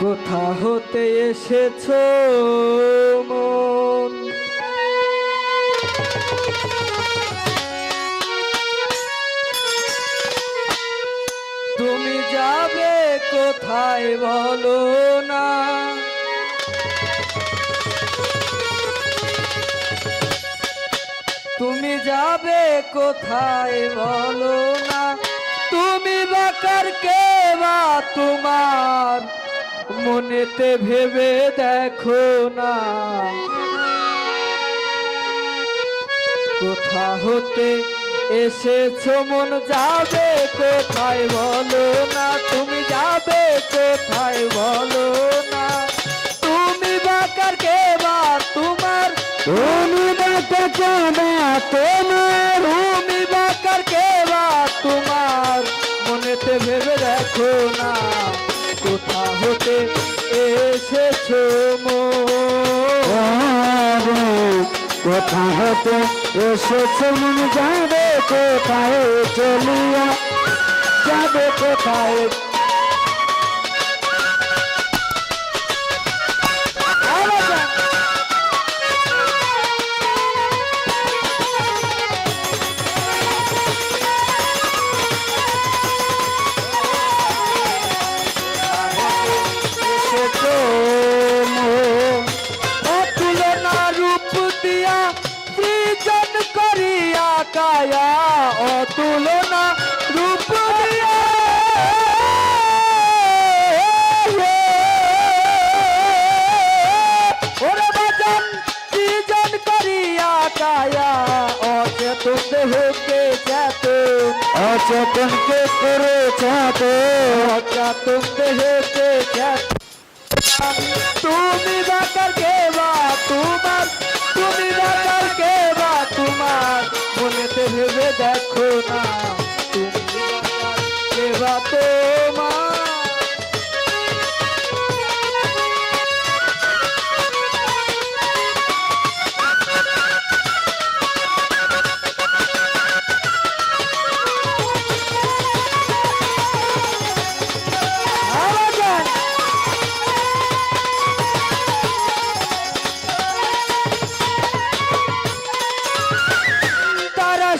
কোথা হতে এসেছ, মন। তুমি যাবে কোথায় বলো না? তুমি যাবে কোথায় বলো না? তুমি বাকার কে বা তোমার মনেতে ভেবে দেখো না। কোথা হতে এসেছ, মন যাবে কোথায় বলো না? তুমি যাবে কোথায় বলো না? তুমি বাকার কে বা তোমার? তুমি বাকার কে বা তোমার? কোথা হতে এসেছে মন যাবে কোথায় চলিয়া যাবে কোথায় করিয়া কায়া অতুলনা রূপ দিয়া ওরে বাজন সৃজন করিয়া কায়া অচেতন দেহকে চেতন অচেতনকে করে চাতে অচেতন দেহকে চেতন তুমি বাকার কে বা তোমার দেখো না। তুমি বাকার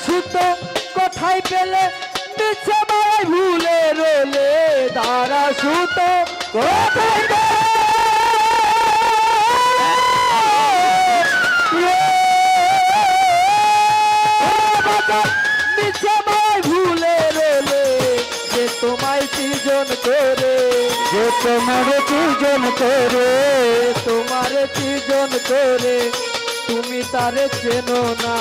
সুতো কোথায় পেলে মিছে মারায় ভুলে রোলে তারা সুতো কোথায় ভুলে রোলে যে তোমায় সৃজন করে যে তোমার সৃজন করে। তোমার সৃজন করে তুমি তারে চেনো না।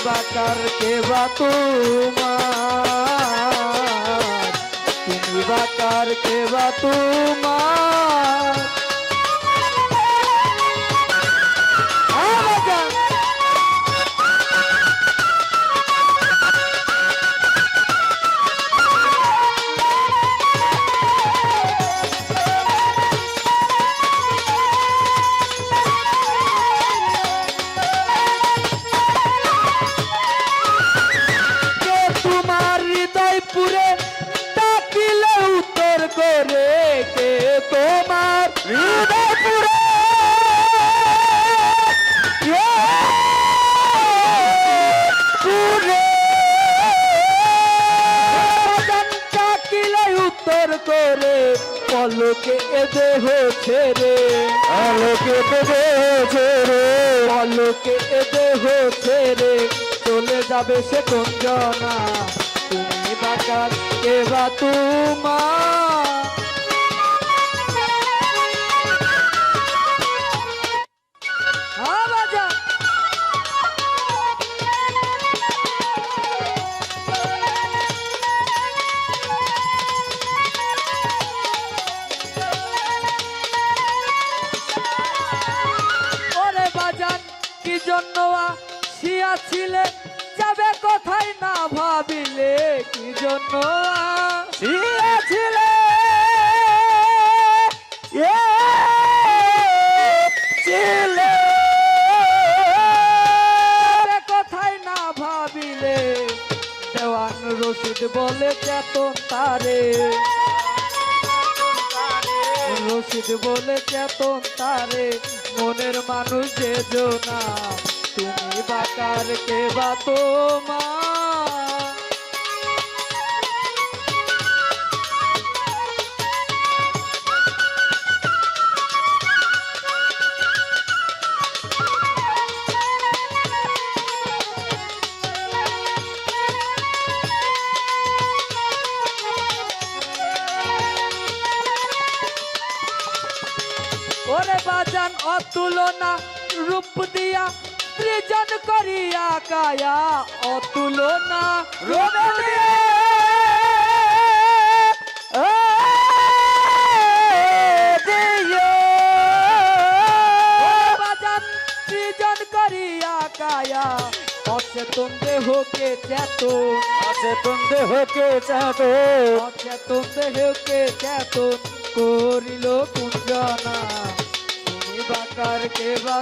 তুমি বাকার কেবা তোমার। তুমি বা তোমার। করে পলকে এ দেহ ছেড়ে আলোকে দেহ রে। পলকে এ দেহ ছেড়ে চলে যাবে সে কঞ্জনা তুমি বাকার বা তোমার শিয়াছিলে যাবে কোথায় না ভাবিলে কি জন্য? ছিলে কোথায় না ভাবিলে। দেওয়ান রশিদ বলে চেতন তারে। মুর্শিদ বলে চেতন তারে। মনের মানুষ যে জোনা। তুমি বাকার কে বা অতুলনা রূপ দিয়া সৃজন করিয়া কায়া অতুলনা বাজান সৃজন করিয়া কায়া অচেতন দেহকে চেতন অচেতন দেহকে চাটো অচেতন দেহকে চেতন করিল কুঞ্জনা তুমি বাকার কে বা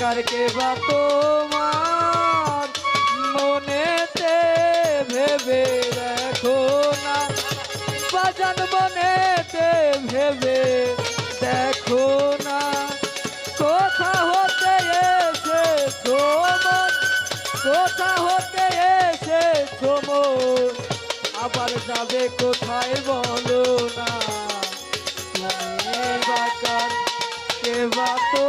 কারকে বা তোমার মনেতে ভেবে দেখো না? বাজান মনেতে ভেবে দেখো না? কোথা হতে এসে তোমার কোথা হতে এসে তোমার আবার যাবে কোথায় বলো না? বাকার কেবা তো